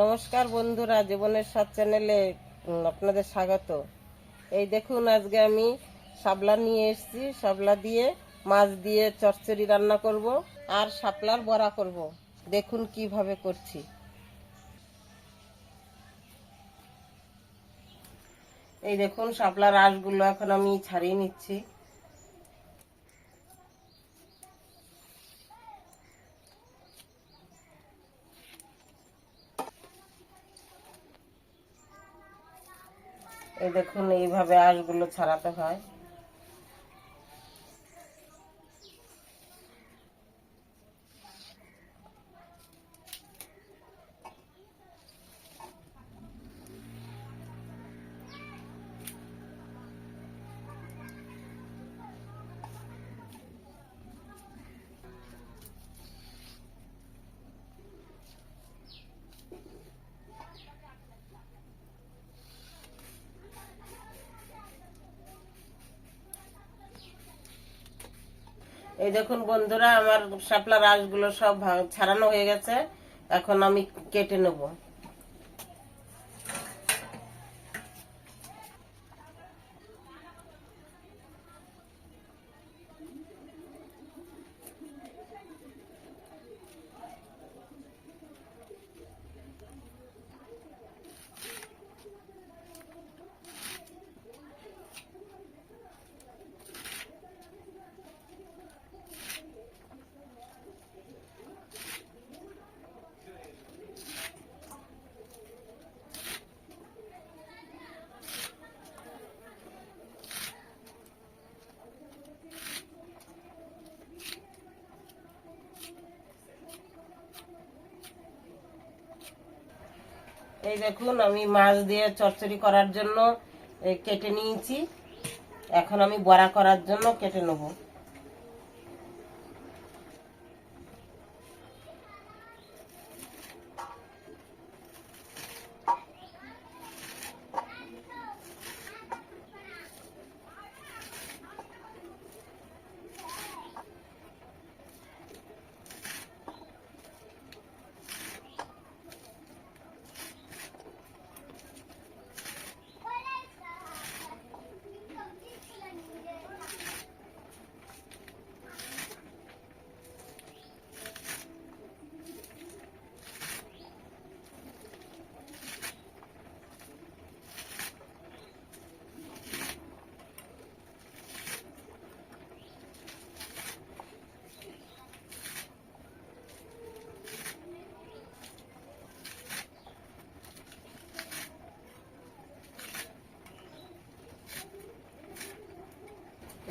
নমস্কার বন্ধুরা, জীবনের সব চ্যানেলে আপনাদের স্বাগত। এই দেখুন, আজকে আমি শাপলা নিয়ে এসেছি। শাপলা দিয়ে মাছ দিয়ে চচ্চড়ি রান্না করব আর শাপলার বড়া করব। দেখুন কীভাবে করছি। এই দেখুন, শাপলার আঁশগুলো এখন আমি ছাড়িয়ে নিচ্ছি। দেখুন এইভাবে আঁশগুলো ছাড়াতে হয়। এই দেখুন বন্ধুরা আমার শাপলা রাসগুলো সব ছাড়ানো হয়ে গেছে। এখন আমি কেটে নেব। এই দেখুন, আমি মাছ দিয়ে চচ্চড়ি করার জন্য কেটে নিয়েছি। এখন আমি বড়া করার জন্য কেটে নেব।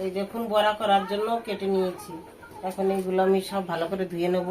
এই দেখুন, বড়া করার জন্য কেটে নিয়েছি। এখন এইগুলো আমি সব ভালো করে ধুয়ে নেব।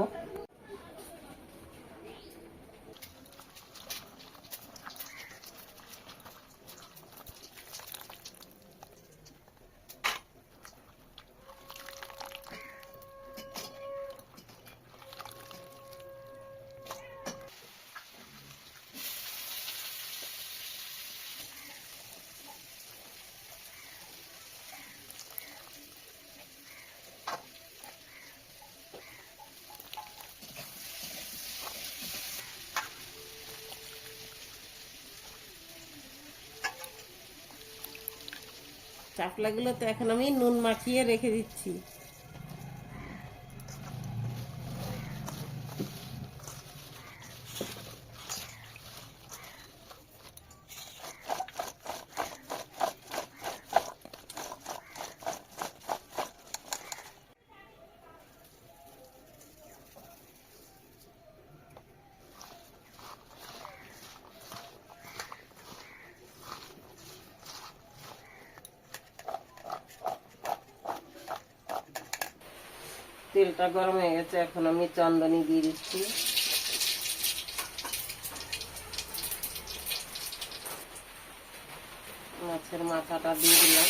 চাপলাগুলো তো এখন আমি নুন মাখিয়ে রেখে দিচ্ছি। তেলটা গরম হয়ে গেছে এখন আমি চন্দনি দিয়ে দিচ্ছি। মাছের মাথাটা দিয়ে দিলাম।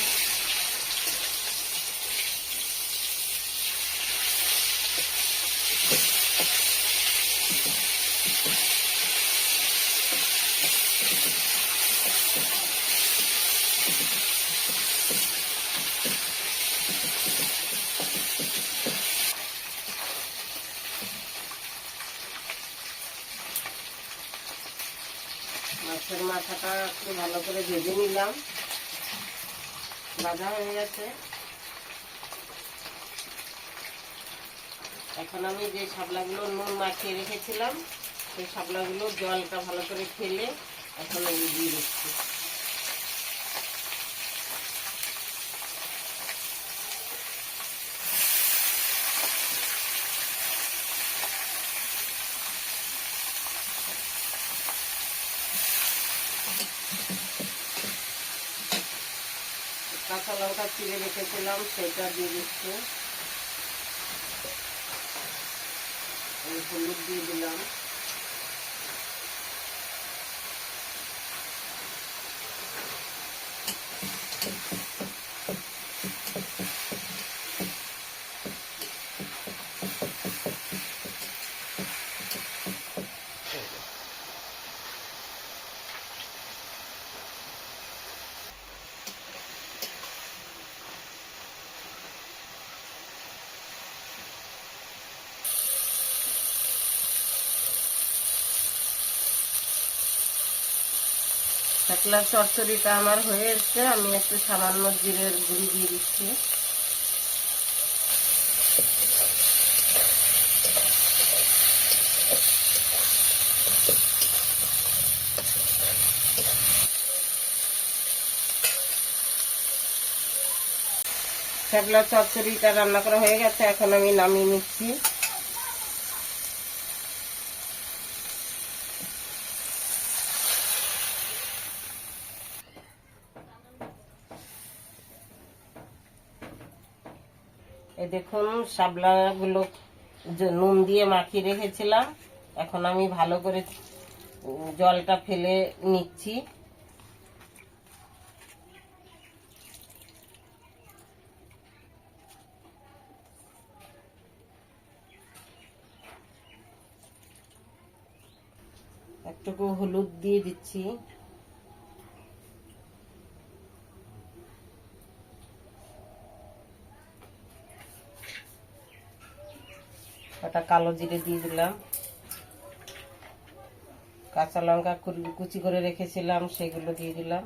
একটু ভালো করে ভেজে নিলাম। ভাজা হয়ে গেছে। এখন আমি যে শাপলাগুলো নুন মাখিয়ে রেখেছিলাম, সেই শাপলাগুলো জলটা ভালো করে ফেলে এখন আমি দিয়ে দিচ্ছি। কাঁচা লঙ্কা চিড়ে রেখেছিলাম সেটা দিয়ে দিচ্ছি। হলুদ দিয়ে দিলাম। শাকলার চচ্চড়িটা আমার হয়ে এসছে, আমি একটু সামান্য জিরের গুঁড়ি দিয়ে দিচ্ছি। শাকলার চচ্চড়িটা রান্না করা হয়ে গেছে, এখন আমি নামিয়ে নিচ্ছি। দেখুন, শাপলাগুলো যে নুন দিয়ে মাখিয়ে রেখেছিলাম। এখন আমি ভালো করে জলটা ফেলে নিচ্ছি। একটুকু হলুদ দিয়ে দিচ্ছি। ওটা কালো জিরে দিয়ে দিলাম। কাঁচা লঙ্কা কুচি করে রেখেছিলাম, সেগুলো দিয়ে দিলাম।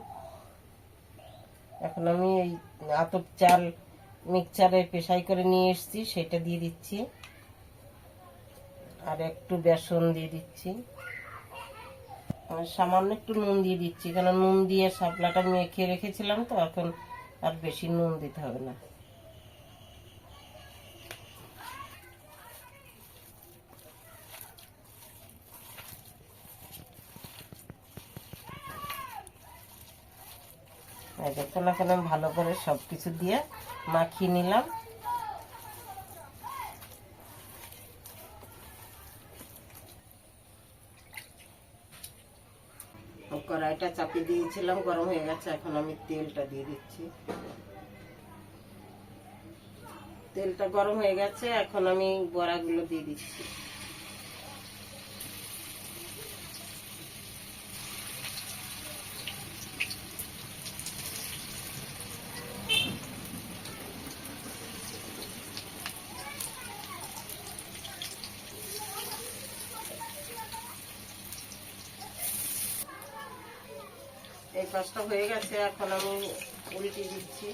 এখন আমি এই আতপ চাল মিক্সচারে পেশাই করে নিয়ে এসেছি, সেটা দিয়ে দিচ্ছি। আর একটু বেসন দিয়ে দিচ্ছি। সামান্য একটু নুন দিয়ে দিচ্ছি কারণ নুন দিয়ে শাপলাটা মেখে রেখেছিলাম তো, এখন আর বেশি নুন দিতে হবে না। দেখুন, এখন ভালো করে সব কিছু দিয়ে মাখিয়ে নিলাম। কড়াইটা চাপিয়ে দিয়েছিলাম, গরম হয়ে গেছে, এখন আমি তেলটা দিয়ে দিচ্ছি। তেলটা গরম হয়ে গেছে, এখন আমি বড়াগুলো দিয়ে দিচ্ছি। পাঁচটা হয়ে গেছে এখন আমি উল্টে দিচ্ছি।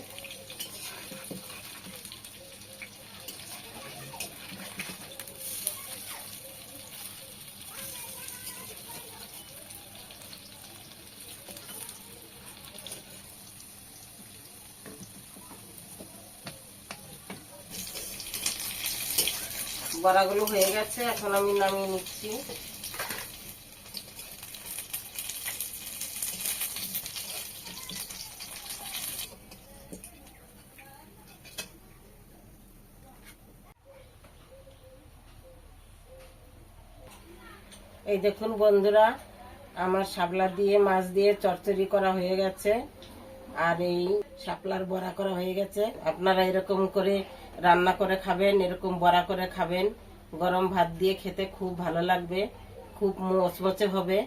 বড়াগুলো হয়ে গেছে এখন আমি নামিয়ে নিচ্ছি। এই দেখুন বন্ধুরা, আমার শাপলা দিয়ে মাছ দিয়ে চচ্চড়ি করা হয়ে গেছে, আর এই শাপলার বড়া করা হয়ে গেছে। আপনারা এরকম করে রান্না করে খাবেন, এরকম বড়া করে খাবেন। গরম ভাত দিয়ে খেতে খুব ভালো লাগবে, খুব মচমচে হবে,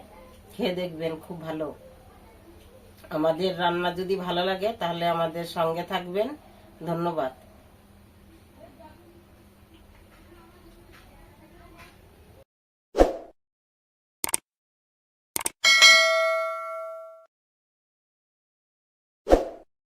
খেয়ে দেখবেন খুব ভালো। আমাদের রান্না যদি ভালো লাগে, তাহলে আমাদের সঙ্গে থাকবেন। ধন্যবাদ।